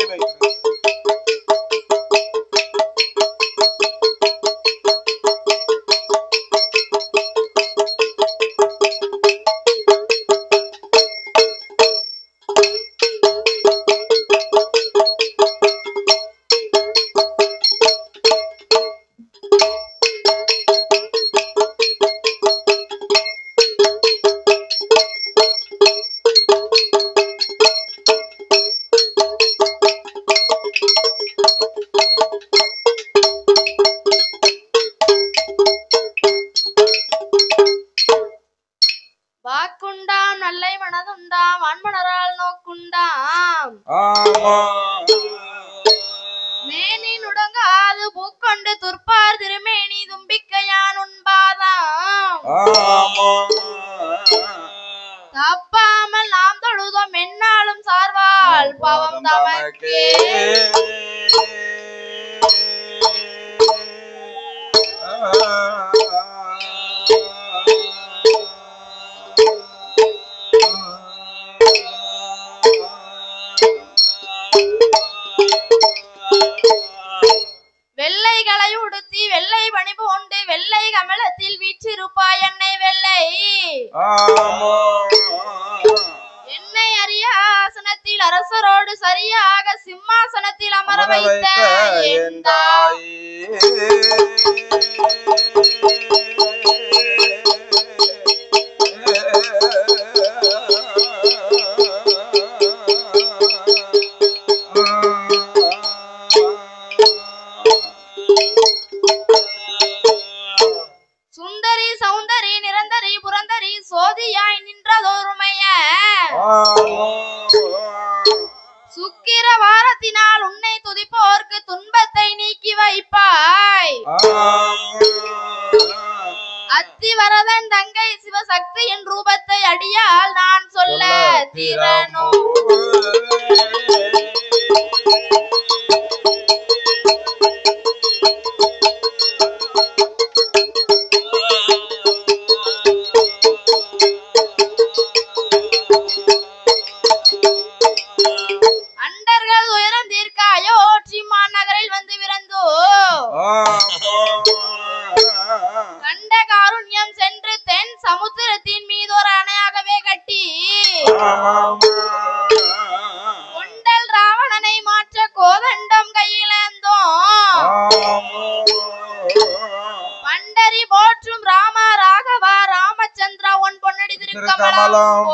দেবে மனதுண்டாம் அன்பனரால் நோக்குண்டாம். மேனி நுடங்காது பூக்கொண்டு துர்ப்பார் திருமேனி தும்பிக்கையான் உண்பாதாம். தப்பாமல் நாம் தொழுதோம் என்னாலும் சார்வால் பாவம் தமக்கே. என்னை அறிய ஆசனத்தில் அரசரோடு சரியாக சிம்மாசனத்தில் அமர வைத்த কালাম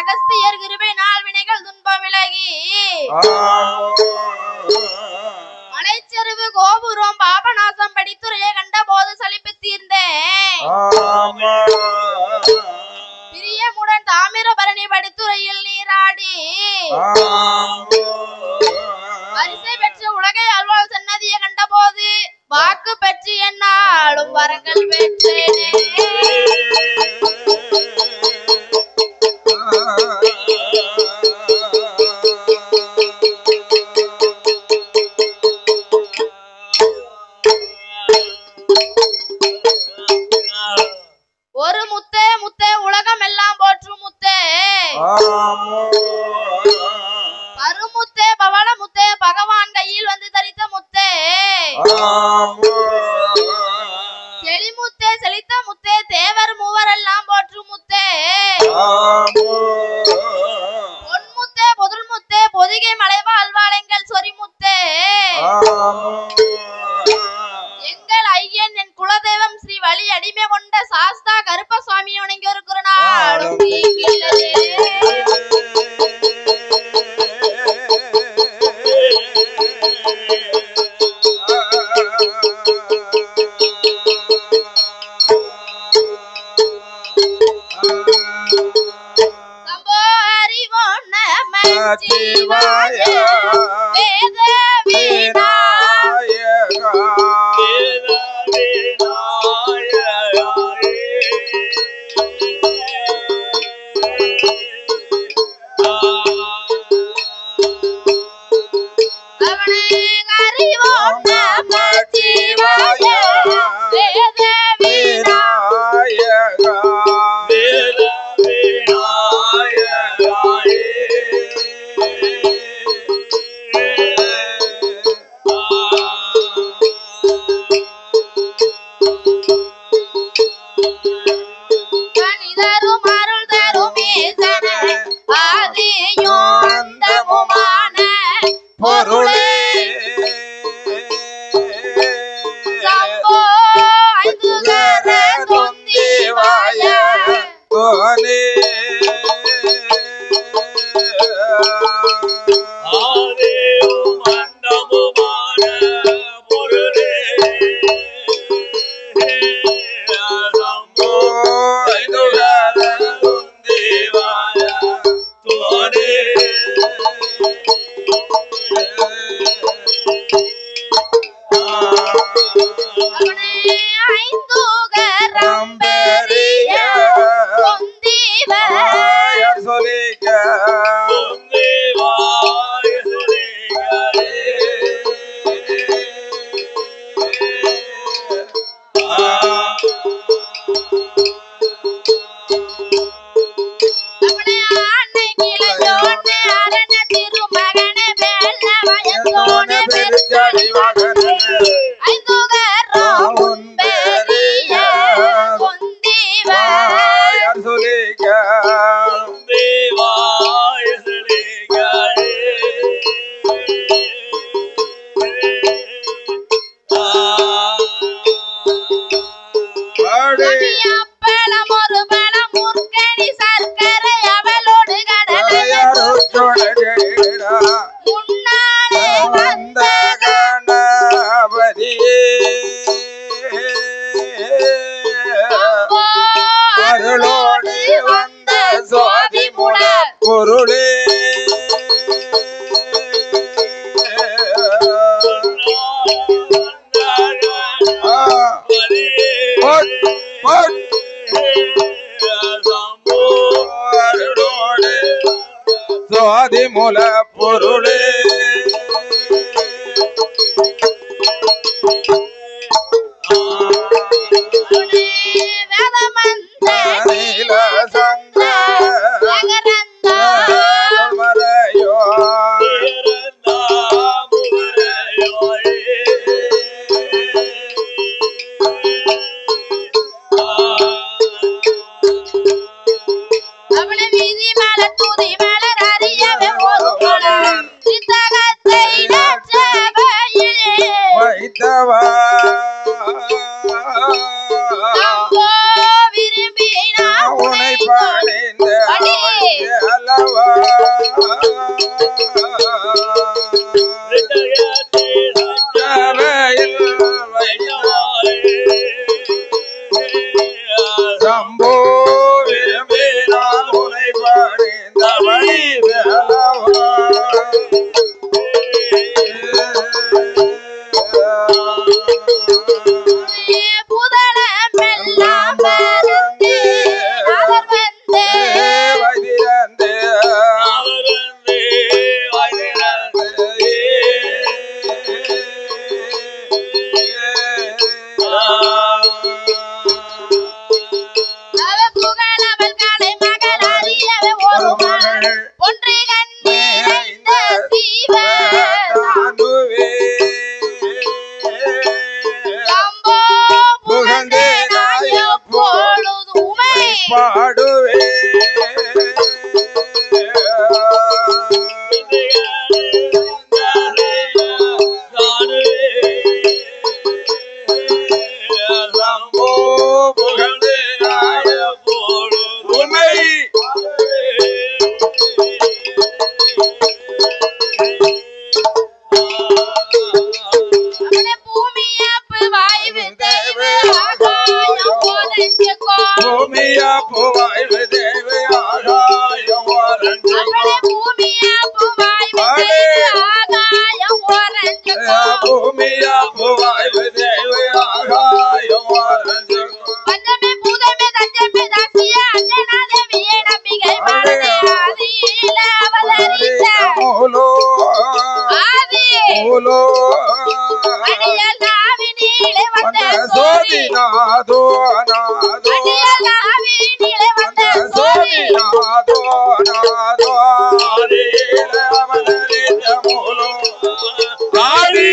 அகஸ்தியர் கிருபை நாள் வினைகள் துன்பம் விலகி. மலைச்சரிவு கோபுரம் பாபநாசம் படித்துறையை கண்ட போது சலிப்பு தீர்ந்தேன் பிரியமுடன் தாமிரபரணி படித்துறையில் நீராடி. வரிசை பெற்ற உலகை அல்வால் சன்னதியை கண்ட போது வாக்கு பெற்று என்னாலும் வரங்கள் பெற்றேனே. அருளோடு வந்த சுவாதி முட பொருளே. சுவாதி மூல பொருளே. ಮಾಡುವೆ भूमिया भुवाय बदेव आगाय मारज बंदे में पूदे में दज्जे में दासिया अज्जे ना देवी ये नबी गई मारने आदि लावलरिचा बोलो। आदि बोलो। अडिय लावी नीले वंदे सोदी नादो नादो अडिय लावी नीले वंदे सोदी नादो नादो आदि लावल রাজা মোহন কালী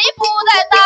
你不在。